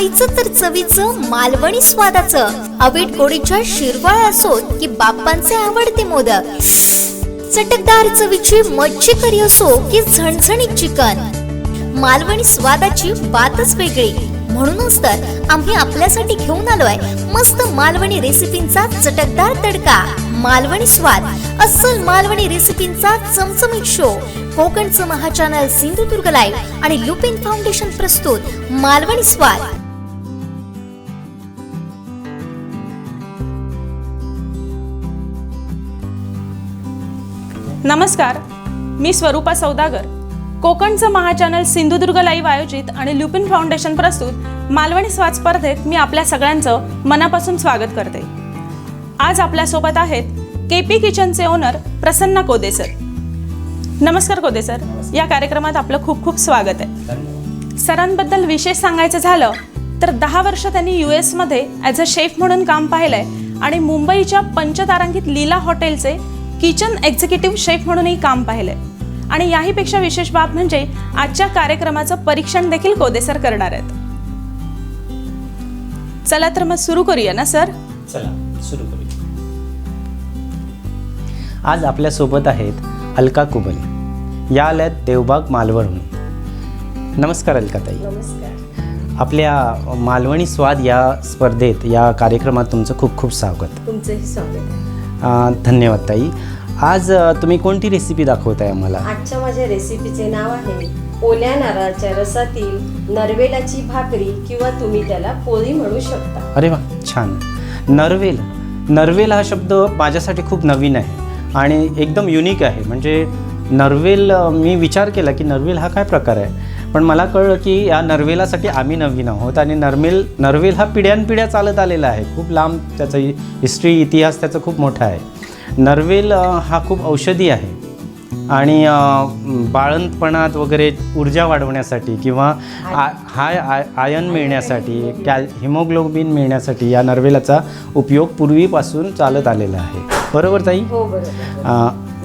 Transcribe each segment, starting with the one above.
खायचं तर चवीचं मालवणी स्वादाचं. अवीट गोडीच्या शिरवाळ असोत की बाप्पांचे आवडते मोदक. चटकदार चवीची मच्छी करी असो की झणझणीत चिकन. मालवणी स्वादाची बातच वेगळी. म्हणूनच तर आम्ही आपल्यासाठी घेऊन आलोय मस्त मालवणी रेसिपींचा चटकदार तडका. मालवणी स्वाद. अस्सल मालवणी रेसिपींचा चमचमीत शो कोकणचं महाचॅनल सिंधुदुर्ग लाईव्ह आणि लुपिन फाउंडेशन प्रस्तुत. मालवणी स्वाद. नमस्कार. मी स्वरूपा सौदागर. कोकणचं महाचॅनल सिंधुदुर्ग लाईव्ह आयोजित आणि ल्युपिन फाउंडेशन प्रस्तुत मालवणी स्वाद स्पर्धेत मी आपल्या सगळ्यांचं मनापासून स्वागत करते. आज आपल्यासोबत आहेत के पी किचनचे ओनर प्रसन्न कोदे सर नमस्कार कोदे सर या कार्यक्रमात आपलं खूप खूप स्वागत आहे. सरांबद्दल विशेष सांगायचं झालं तर दहा वर्ष त्यांनी यू एसमध्ये ॲज अ शेफ म्हणून काम पाहिलंय आणि मुंबईच्या पंचतारांकित लीला हॉटेलचे किचन एक्झिक्युटिव्ह शेफ म्हणूनही काम पाहिलंय. आणि याहीपेक्षा विशेष बाब म्हणजे आजच्या कार्यक्रमाचं परीक्षण देखील कोदेसर करणार आहेत. चला तर मग सुरू करूया ना सर? चला सुरू करूया. आज आपल्यासोबत आहेत अलका कुबल. या आल्यात देवबाग मालवणहून. नमस्कार अलकाताई. नमस्कार. आपल्या मालवणी स्वाद या स्पर्धेत या कार्यक्रमात तुमचं खूप खूप स्वागत. तुमचंही स्वागत धन्यवाद ताई. आज तुम्ही कोणती रेसिपी दाखवताय आम्हाला? आजच्या माझ्या रेसिपीचे नाव आहे ओल्या नारळाच्या रसातील नरवेलाची भाकरी किंवा तुम्ही त्याला पोळी म्हणू शकता. अरे वा छान. नरवेल नरवेल हा शब्द माझ्यासाठी खूप नवीन आहे आणि एकदम युनिक आहे. म्हणजे नरवेल मी विचार केला की नरवेल हा काय प्रकार आहे? पण मला कळलं की या नरवेलासाठी आम्ही नवीन आहोत आणि नरमेल नरवेल हा पिढ्यानपिढ्या चालत आलेला आहे. खूप लांब त्याचा हिस्ट्री इतिहास त्याचा खूप मोठा आहे. नरवेल हा खूप औषधी आहे. आणि बाळंतपणात वगैरे ऊर्जा वाढवण्यासाठी किंवा आ हाय आय आयन मिळण्यासाठी कॅल हिमोग्लोबिन मिळण्यासाठी या नरवेलाचा उपयोग पूर्वीपासून चालत आलेला आहे. बरोबर ताई? हो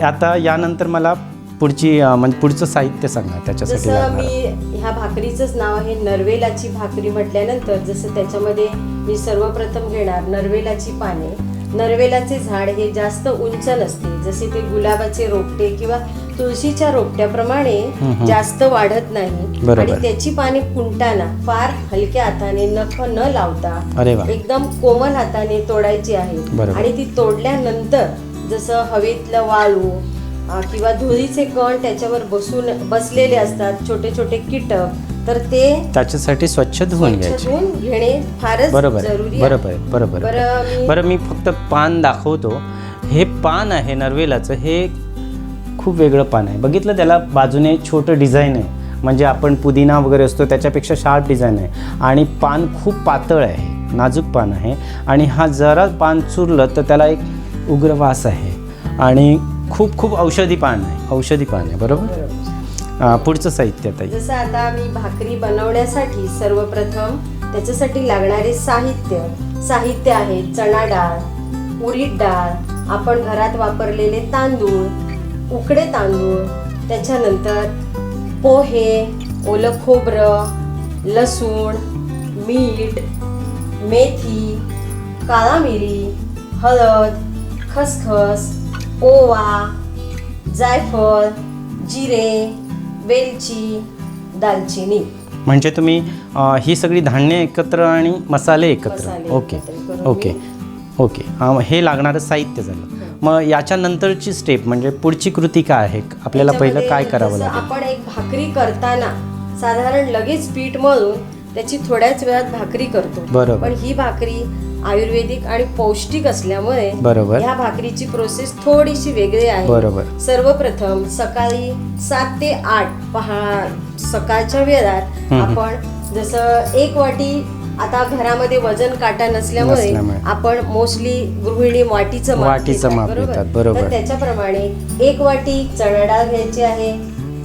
आता यानंतर मला पुढची अ, म्हणजे पुढचं साहित्य सांगा त्याच्यासाठी जसं लागणार मी ह्या भाकरीचंच नाव आहे नरवेलाची भाकरी म्हटल्यानंतर जसं त्याच्यामध्ये मी सर्वप्रथम घेणार नरवेलाची पाने नरवेलाचे झाड हे जास्त उंच नसते जसे ते गुलाबाचे रोपटे किंवा तुळशीच्या रोपट्याप्रमाणे हम्म. जास्त वाढत नाही बरोबर. आणि त्याची पाने कुंटाना फार हलक्या हाताने नख न लावता अरे वा एकदम कोमल हाताने तोडायची आहे बरोबर. आणि ती तोडल्यानंतर जसं हवेतलं वाळू किंवा धुळीचे कण त्याच्यावर बसून बसलेले असतात छोटे छोटे कीटक तर ते त्याच्यासाठी स्वच्छ धुवून घ्यायचे. फारच बरोबर बरोबर बरोबर आहे. बरं मी बरं मी फक्त पान दाखवतो. हे पान आहे नरवेलाचं हे खूप वेगळं पान आहे. बघितलं त्याला बाजूने छोटं डिझाईन आहे. म्हणजे आपण पुदिना वगैरे असतो त्याच्यापेक्षा शार्प डिझाईन आहे. आणि पान खूप पातळ आहे नाजूक पान आहे. आणि हा जरा पान चुरलं तर त्याला एक उग्र वास आहे. आणि खूप खूप औषधी पान आहे. औषधी पान आहे बरोबर? पुढचं साहित्य ताई. जसं आता मी भाकरी बनवण्यासाठी सर्वप्रथम त्याच्यासाठी लागणारे साहित्य साहित्य आहे चणा डाळ उडीद डाळ आपण घरात वापरलेले तांदूळ उकडे तांदूळ त्याच्यानंतर पोहे ओलं खोबरं लसूण मीठ मेथी काळा मिरी हळद खसखस ओवा जायफळ जिरे वेलची दालचिनी. म्हणजे तुम्ही अं, ही सगळी धान्य एकत्र आणि मसाले एकत्र. मसाले ओके. एकत्र करून ओके. ओके. अं, हे लागणारं साहित्य झालं. मग याच्यानंतरची स्टेप म्हणजे पुढची कृती काय आहे? आपल्याला पहिलं काय करावं जसं लागेल? आपण एक भाकरी करताना साधारण लगेच पीठ मळून त्याची थोड्याच वेळात भाकरी करतो. बरोबर. पण ही भाकरी आयुर्वेदिक आणि पौष्टिक असल्यामुळे बरोबर. ह्या भाकरीची प्रोसेस थोडीशी वेगळी आहे बरोबर. सर्वप्रथम सकाळी सात ते आठ पहा सकाळच्या वेळात. आपण जसं एक वाटी आता घरामध्ये वजन काटा नसल्यामुळे. आपण मोस्टली गृहिणी वाटीचं माप घेतात, बरोबर. त्याच्याप्रमाणे एक वाटी चणा डाळ घ्यायची आहे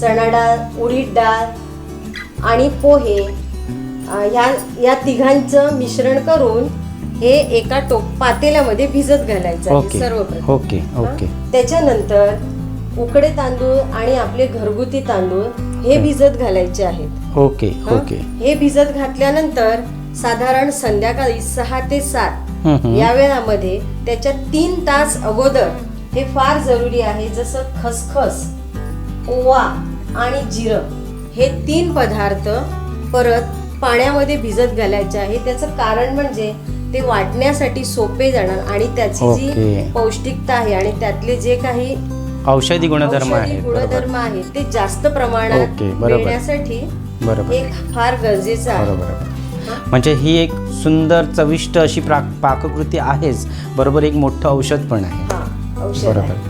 चणा डाळ उडीद डाळ आणि पोहे ह्या या तिघांचं मिश्रण करून हे एका टोप पातेल्यामध्ये भिजत घालायचं आहे ओके. सर्वप्रथम. Okay okay. हं? त्याच्यानंतर उकडे तांदूळ आणि आपले घरगुती तांदूळ हे भिजत घालायचे आहेत. ओके हं? ओके. हे भिजत घातल्यानंतर साधारण संध्याकाळी सहा ते सात. या वेळामध्ये त्याच्या तीन तास अगोदर हे फार जरुरी आहे जसं खसखस ओवा आणि जिरं हे तीन पदार्थ परत पाण्यामध्ये भिजत घालायचे आहे. त्याचं कारण म्हणजे ते वाटण्यासाठी सोपे जाणार आणि त्याची ओके. जी पौष्टिकता आहे आणि त्यातले जे काही औषधी गुणधर्म औषधी आहेत बरोबर गुणधर्म आहेत ते जास्त प्रमाणात ओके, बरोबर. मिळण्यासाठी बरोबर हे फार गरजेचं आहे बरोबर आहे. म्हणजे ही एक सुंदर चविष्ट अशी प्रा पाककृती आहेच बरोबर एक मोठं औषध पण आहे हा औषध बरोबर आहे.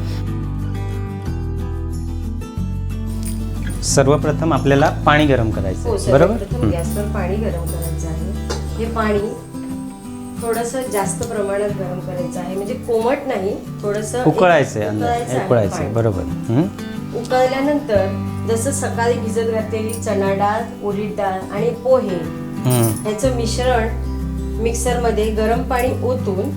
सर्वप्रथम आपल्याला पाणी गरम करायचं हो आहे. बरोबर सर्वप्रथम हं. गॅसवर पाणी गरम करायचं आहे हे पाणी थोडस जास्त प्रमाणात गरम करायचं आहे. म्हणजे कोमट नाही थोडस उकळायचं आहे उकळायचं आहे बरोबर. हं? उकळल्यानंतर जसं सकाळी भिजत घातलेली चणा डाळ उडीद डाळ आणि पोहे हं. ह्याचं मिश्रण मिक्सरमध्ये गरम पाणी ओतून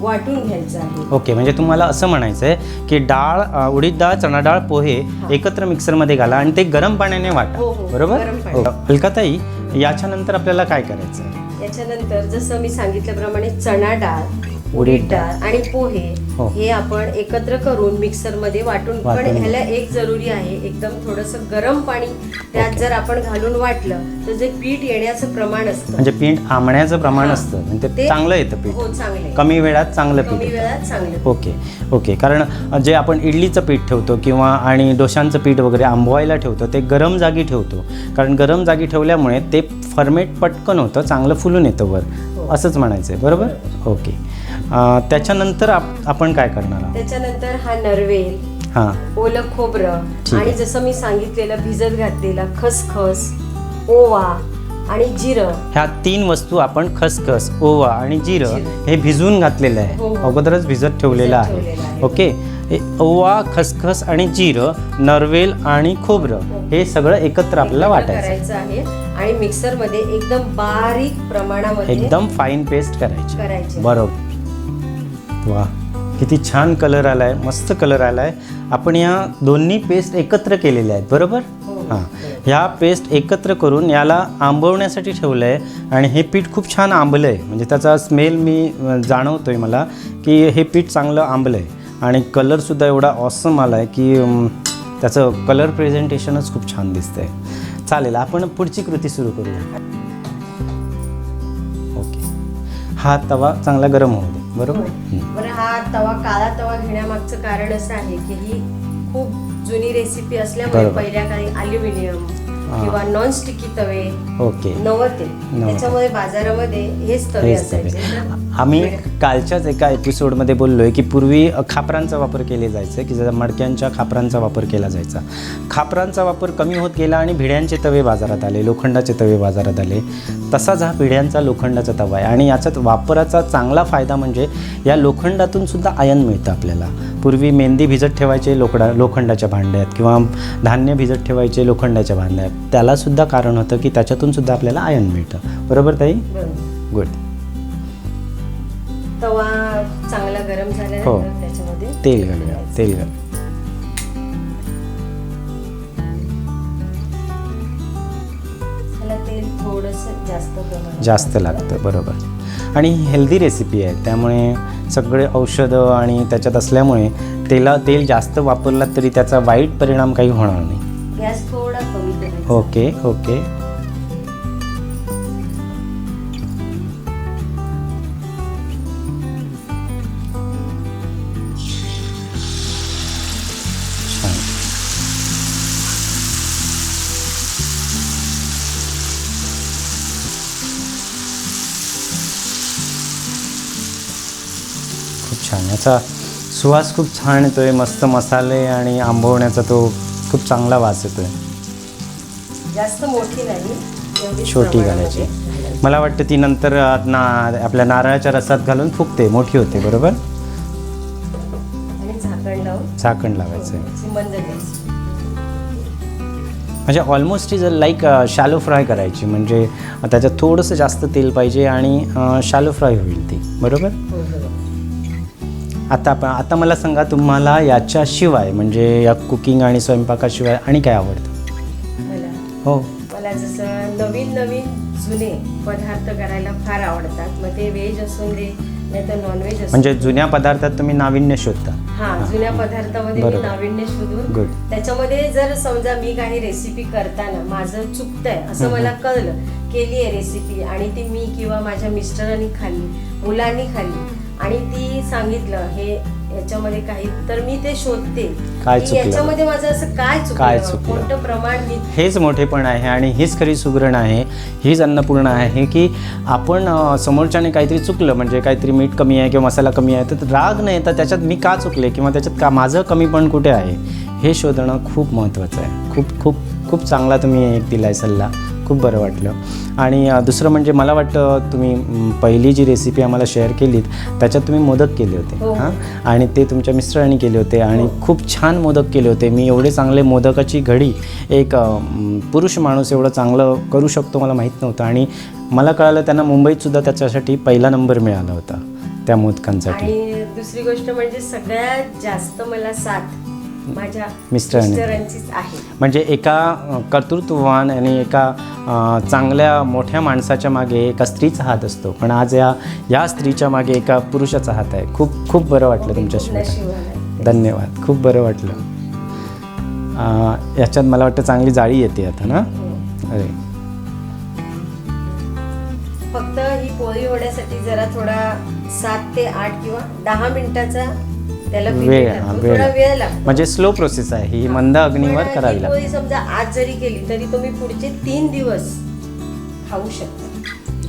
वाटून घ्यायचं आहे. ओके म्हणजे तुम्हाला असं म्हणायचं आहे की डाळ अ, उडीद डाळ चणा डाळ पोहे एकत्र मिक्सरमध्ये घाला आणि ते गरम पाण्याने वाटा. हो, हो, बरोबर? गरम पाणी. हो. अलकाताई याच्यानंतर आपल्याला काय करायचं आहे याच्यानंतर जसं मी सांगितल्याप्रमाणे चणा डाळ उडीद डाळ आणि पोहे हो. हे आपण एकत्र करून मिक्सरमध्ये वाटून. पण वाटून ह्याला एक जरुरी आहे एकदम थोडस गरम पाणी त्यात. जर आपण घालून वाटलं तर जे पीठ येण्याचं प्रमाण असतं. म्हणजे पीठ आमण्याचं प्रमाण. असतं म्हणजे ते- चांगलं येतं पीठ. हो चांगले कमी वेळात चांगलं पीठ कमी येतं. वेळात चांगलं ओके ओके. कारण जे आपण इडलीचं पीठ ठेवतो किंवा आणि डोशांचं पीठ वगैरे आंबवायला ठेवतो ते गरम जागी ठेवतो. कारण गरम जागी ठेवल्यामुळे ते फर्मेट पटकन होतं चांगलं फुलून येतं वर. असंच म्हणायचं आहे बरोबर ओके त्याच्यानंतर आप आपण काय करणार आहोत त्याच्यानंतर हा नरवेल हां ओलं खोबरं. आणि जसं मी सांगितलेलं भिजत घातलेलं खसखस ओवा आणि जिरं ह्या तीन वस्तू आपण खसखस ओवा आणि जिरं. हे भिजवून घातलेलं आहे हो. अगोदरच भिजत ठेवलेलं आहे. ओके हे ओवा खसखस आणि जिरं नरवेल आणि खोबरं हे सगळं एकत्र आपल्याला वाटायचं. आहे. आणि मिक्सरमध्ये एकदम बारीक प्रमाणामध्ये एकदम फाईन पेस्ट करायची. करायची. बरोबर. वा किती छान कलर आलाय मस्त कलर आलाय. आपण या दोन्ही पेस्ट एकत्र केलेल्या आहेत बरोबर? हो. हां. ह्या पेस्ट एकत्र करून याला आंबवण्यासाठी ठेवलं आहे आणि हे पीठ खूप छान आंबलं आहे म्हणजे त्याचा स्मेल मी अ, जाणवतोय मला की हे पीठ चांगलं आंबलं आहे आणि कलरसुद्धा एवढा ऑसम आला आहे की त्याचं कलर प्रेझेंटेशनच खूप छान दिसतंय चालेल आपण पुढची कृती सुरू करूया ओके हा तवा चांगला गरम होऊ दे बरोबर हं. बरं हा तवा काळा तवा घेण्यामागचं कारण असं आहे की ही खूप जुनी रेसिपी असल्यामुळे. पहिल्या काळी अल्युमिनियम हा. किंवा नॉन स्टिकी तवे ओके नव्हते नव्हते. त्याच्यामुळे बाजारामध्ये हेच तवे. असायचे आम्ही कालच्याच एका एपिसोडमध्ये बोललो आहे की पूर्वी खापरांचा वापर केले जायचे की जर मडक्यांच्या खापरांचा वापर केला जायचा. खापरांचा वापर कमी होत गेला आणि भिड्यांचे तवे बाजारात आले लोखंडाचे तवे बाजारात आले. तसाच हा भिड्यांचा लोखंडाचा तवा आहे आणि याच्यात वापराचा चांगला फायदा म्हणजे या लोखंडातून सुद्धा आयन मिळतं आपल्याला. पूर्वी मेहंदी भिजत ठेवायचे लोकडा लोखंडाच्या भांड्यात किंवा धान्य भिजत ठेवायचे लोखंडाच्या भांड्यात. त्यालासुद्धा कारण होतं की त्याच्यातून सुद्धा आपल्याला आयन मिळतं. बरोबर ताई. गुड तवा चांगला गरम हो. झाल्यानंतर त्याच्यामध्ये तेल घालूया तेल घाल त्याला तेल थोडस जास्त प्रमाणात जास्त लागतं बरोबर. आणि हेल्दी रेसिपी आहे त्यामुळे सगळे औषधं आणि त्याच्यात असल्यामुळे तेला तेल जास्त वापरलात तरी त्याचा वाईट परिणाम काही होणार नाही. गॅस थोडा कमी करायचा. Okay okay. खूप छान याचा सुवास खूप छान येतोय मस्त मसाले आणि आंबवण्याचा तो खूप चांगला वास येतोय. जास्त मोठी नाही छोटी घालायची. मला वाटतं ती नंतर ना आपल्या नारळाच्या रसात घालून फुगते मोठी होते बरोबर? झाकण लावायचं त्याची म्हणजे ऑलमोस्ट जर लाईक शॅलो फ्राय करायची. म्हणजे त्याच्यात थोडंसं जास्त तेल पाहिजे आणि शॅलो फ्राय होईल ती. बरोबर? हो आता आपण आता मला सांगा तुम्हाला याच्याशिवाय म्हणजे या कुकिंग आणि स्वयंपाकाशिवाय आणि काय आवडतं? मला? हो. मला जसं नवीन नवीन जुने पदार्थ करायला फार आवडतात. मग ते व्हेज असून दे नाही तर नॉनव्हेज म्हणजे जुन्या पदार्थात तुम्ही नाविन्य शोधता. हा जुन्या पदार्थामध्ये मी बरोबर. नाविन्य शोधून. त्याच्यामध्ये जर समजा मी काही रेसिपी करताना माझं चुकतंय असं मला कळलं केली आहे रेसिपी आणि ती मी किंवा माझ्या मिस्टरांनी खाल्ली मुलांनी खाल्ली आणि ती सांगितलं हे याच्यामध्ये काही तर मी ते शोधते. काय की चुकलं? याच्यामध्ये माझं असं काय काय चुकलं? चुकलं? कोणतं प्रमाण मी हेच मोठेपण आहे आणि हीच खरी सुगरण आहे हीच अन्नपूर्ण आहे की आपण अ, समोरच्याने काहीतरी चुकलं म्हणजे काहीतरी मीठ कमी आहे किंवा मसाला कमी आहे तर राग नाही तर त्याच्यात मी का चुकले किंवा त्याच्यात का माझं कमीपण कुठे आहे? हे शोधणं खूप महत्त्वाचं आहे. खूप खूप खूप चांगला तुम्ही एक दिला आहे सल्ला. खूप बरं वाटलं. आणि दुसरं म्हणजे मला वाटतं तुम्ही पहिली जी रेसिपी आम्हाला शेअर केलीत त्याच्यात तुम्ही मोदक केले होते. हो. हां? आणि ते तुमच्या मिस्टरांनी केले होते आणि खूप छान मोदक केले होते. मी एवढे चांगले मोदकाची घडी एक पुरुष माणूस एवढं चांगलं करू शकतो मला माहीत नव्हतं. आणि मला कळालं त्यांना मुंबईतसुद्धा त्याच्यासाठी पहिला नंबर मिळाला होता त्या मोदकांसाठी. दुसरी गोष्ट म्हणजे सगळ्यात जास्त मला साथ माझ्या. मिस्टरांचीच आहे म्हणजे एका कर्तृत्ववान आणि एका चांगल्या मोठ्या माणसाच्या मागे एका स्त्रीचा हात असतो पण आज या या स्त्रीच्या मागे एका पुरुषाचा हात आहे खूप खूप बरं वाटलं तुमच्याशी. नशिबान आहे. धन्यवाद खूप बरं वाटलं याच्यात मला वाटतं चांगली जाळी येते आता ना हो. अरे फक्त ही पोळी होण्यासाठी जरा थोडा सात ते आठ किंवा दहा मिनिटाचा त्याला वेळ. हा, वेळ वेळ लागतो. म्हणजे स्लो प्रोसेस आहे ही मंद अग्नीवर पण करावी ही लागते. पोळी समजा आज जरी केली तरी तुम्ही पुढचे तीन दिवस खाऊ शकता.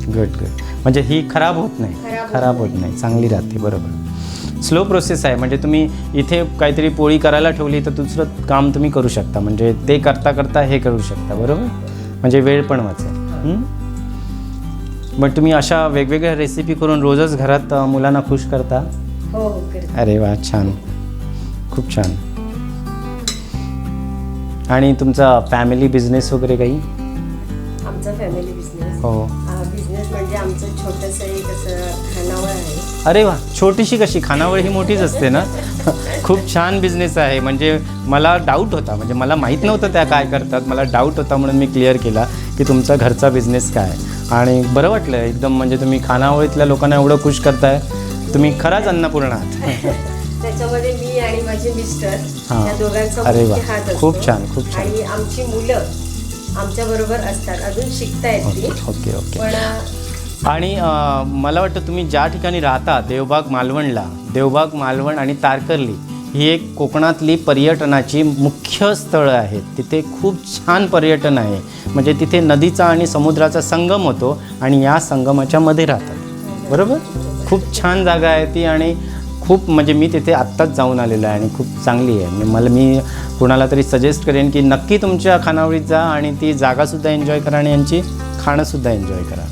गुड गुड म्हणजे ही खराब होत नाही खराब होत खराब होत नाही. चांगली राहते बरोबर. स्लो प्रोसेस आहे म्हणजे तुम्ही इथे काहीतरी पोळी करायला ठेवली तर दुसरं काम तुम्ही करू शकता. म्हणजे ते करता करता हे करू शकता बरोबर? म्हणजे वेळ पण वाचेल? मग तुम्ही अशा वेगवेगळ्या रेसिपी करून रोजच घरात अ, मुलांना खुश करता? हो हो करते अरे वा छान. खूप छान. आणि तुमचा फॅमिली बिझनेस वगैरे काही? आमचा फॅमिली बिझनेस हो. बिझनेस म्हणजे आमचं छोटंसं एक असं खानावळ आहे. अरे वा छोटीशी कशी? खानावळ ही मोठीच असते ना? खूप छान बिझनेस आहे. म्हणजे मला डाऊट होता. म्हणजे मला माहीत नव्हतं त्या काय करतात. मला डाऊट होता म्हणून मी क्लिअर केला की तुमचा घरचा बिझनेस काय आणि बरं वाटलं. एकदम म्हणजे तुम्ही खानावळीतल्या लोकांना एवढं खुश करताय. तुम्ही खराच अन्नपूर्ण आहात. त्याच्यामध्ये मी आणि माझे मिस्टर हा. या दोघांचा अरे वा. हात खूप छान, खूप छान. आणि आमची मुलं आमच्या बरोबर असतात. अजून शिकतायत ओके ओके आणि मला वाटतं तुम्ही ज्या ठिकाणी राहता देवबाग मालवणला देवबाग मालवण आणि तारकर्ली ही एक कोकणातली पर्यटनाची मुख्य स्थळं आहेत. तिथे खूप छान पर्यटन आहे. म्हणजे तिथे नदीचा आणि समुद्राचा संगम होतो आणि या संगमाच्या मध्ये राहतात. बरोबर? खूप छान जागा आहे ती आणि खूप म्हणजे मी तिथे आत्ताच जाऊन आलेलो आहे आणि खूप चांगली आहे. म्हणजे मला मी कुणाला तरी सजेस्ट करेन की नक्की तुमच्या खानावळीत जा आणि ती जागासुद्धा एन्जॉय करा आणि यांची खाणंसुद्धा एन्जॉय करा.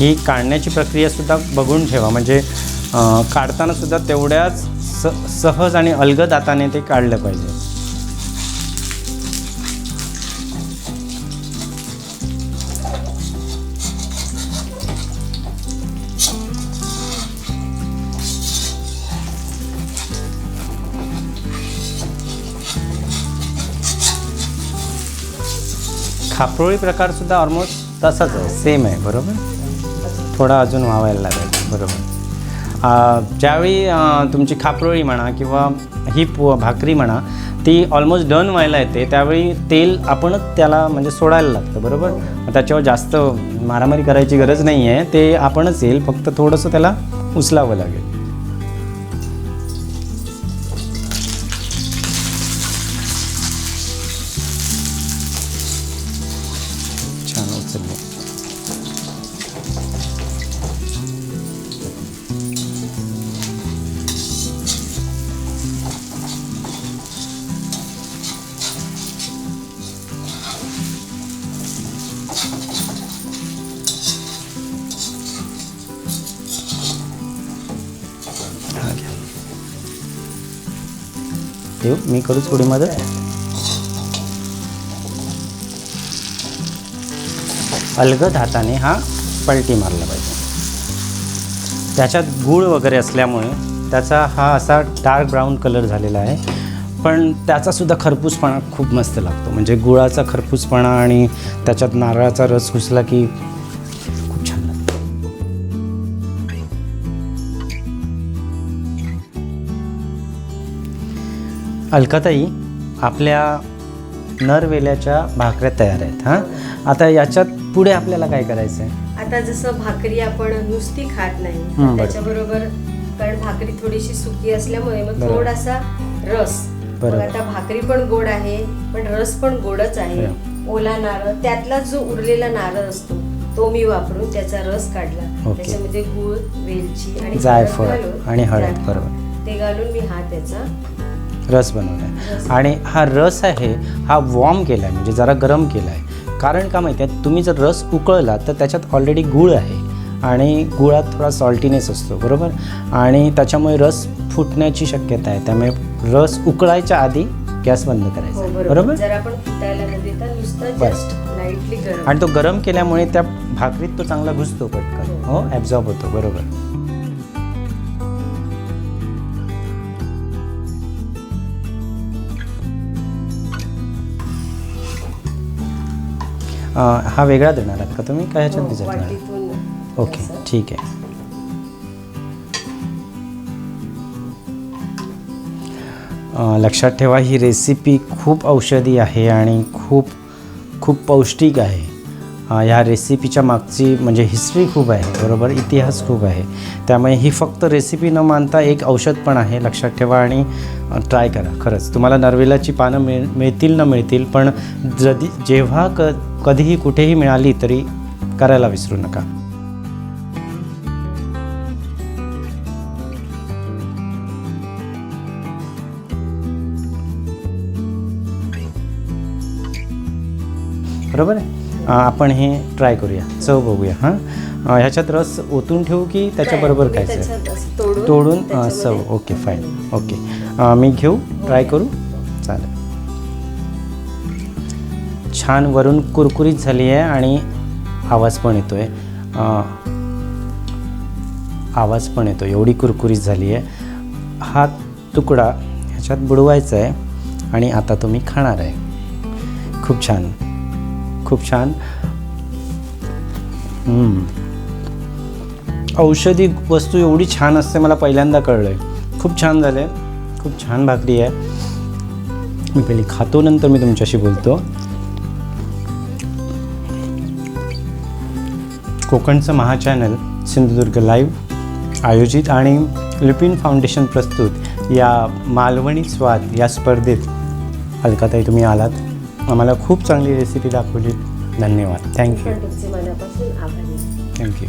ही काढण्याची प्रक्रियासुद्धा बघून ठेवा. म्हणजे काढतानासुद्धा तेवढ्याच स सहज आणि अलगद हाताने ते काढलं पाहिजे. खापरोळी प्रकारसुद्धा ऑलमोस्ट तसाच आहे. सेम आहे बरोबर? थोडा अजून व्हावायला लागेल. बरोबर. ज्यावेळी तुमची खापरोळी म्हणा किंवा ही पो भाकरी म्हणा ती ऑलमोस्ट डन व्हायला येते त्यावेळी तेल आपणच त्याला म्हणजे सोडायला लागतं बरोबर? त्याच्यावर जास्त मारामारी करायची गरज नाही आहे ते आपणच येईल फक्त थोडंसं त्याला उचलावं लागेल. देऊ मी करूच थोडी मदत. अलगद हाताने हा पलटी मारला पाहिजे. त्याच्यात गुळ वगैरे असल्यामुळे त्याचा हा असा डार्क ब्राऊन कलर झालेला आहे. पण त्याचासुद्धा खरपूसपणा खूप मस्त लागतो म्हणजे गुळाचा खरपूसपणा आणि त्याच्यात नारळाचा रस घुसला की खूप छान लागतो अलकाताई आपल्या नरवेल्याच्या भाकऱ्या तयार आहेत हां आता याच्यात पुढे आपल्याला काय करायचं आहे आता जसं भाकरी आपण नुसती खात नाही बरं. त्याच्याबरोबर कारण भाकरी थोडीशी सुकी असल्यामुळे मग. थोडासा रस मग बरोबर. आता भाकरी पण गोड आहे पण रस पण गोडच आहे ओला नारळ त्यातला जो उरलेला नारळ असतो तो मी वापरून त्याचा रस काढला ओके. त्याच्यामध्ये गूळ वेलची आणि जायफळ हळद घालून- आणि हळद, जायफळ. बरोबर. ते घालून मी हा त्याचा रस बनवला रस. आणि हा रस आहे हा वॉर्म केला आहे म्हणजे जरा गरम केला आहे कारण का माहिती आहे तुम्ही जर रस उकळला तर त्याच्यात ऑलरेडी गूळ आहे आणि गुळात थोडा सॉल्टीनेस असतो बरोबर आणि त्याच्यामुळे रस फुटण्याची शक्यता आहे त्यामुळे रस उकळायच्या आधी गॅस बंद हो करायचा. बरोबर. बस. जस्ट लाईटली गरम. आणि तो गरम केल्यामुळे त्या भाकरीत तो चांगला घुसतो पटकन. हो. ॲब्झॉर्ब होतो. बरोबर. हा वेगळा देणार आहात का तुम्ही? काय ह्याच्यात हो, भिजत ओके. ठीक आहे. लक्षात ठेवा ही रेसिपी खूप औषधी आहे आणि खूप खूप पौष्टिक आहे. ह्या रेसिपीच्या मागची म्हणजे हिस्ट्री खूप आहे बरोबर? इतिहास खूप आहे. त्यामुळे ही फक्त रेसिपी न मानता एक औषध पण आहे लक्षात ठेवा आणि ट्राय करा. खरंच तुम्हाला नरवेलाची पानं मिळ मिळतील न मिळतील पण जदी जेव्हा क कधीही कुठेही मिळाली तरी करायला विसरू नका. बरोबर आहे? आपण हे ट्राय करूया. चव बघूया हां? ह्याच्यात रस ओतून ठेवू की त्याच्याबरोबर खायचं? तोडून चव. Okay fine okay. मी घेऊ ट्राय करू? चालेल. छान वरून कुरकुरीत झाली आहे आणि आवाज पण येतो आहे आवाज पण येतो एवढी कुरकुरीत झाली आहे. हा तुकडा ह्याच्यात बुडवायचा आहे आणि आता तुम्ही खाणार आहे. खूप छान. खूप छान. औषधी वस्तू एवढी छान असते मला पहिल्यांदा कळलं आहे खूप छान झालं आहे खूप छान भाकरी आहे. मी पहिली खातो नंतर मी तुमच्याशी बोलतो. कोकणचं महाचॅनल सिंधुदुर्ग लाईव्ह आयोजित आणि लिपिन फाउंडेशन प्रस्तुत या मालवणी स्वाद या स्पर्धेत अलकाताई तुम्ही आलात. आम्हाला खूप चांगली रेसिपी दाखवली. धन्यवाद. थँक्यू मनापासून आभारी. थँक्यू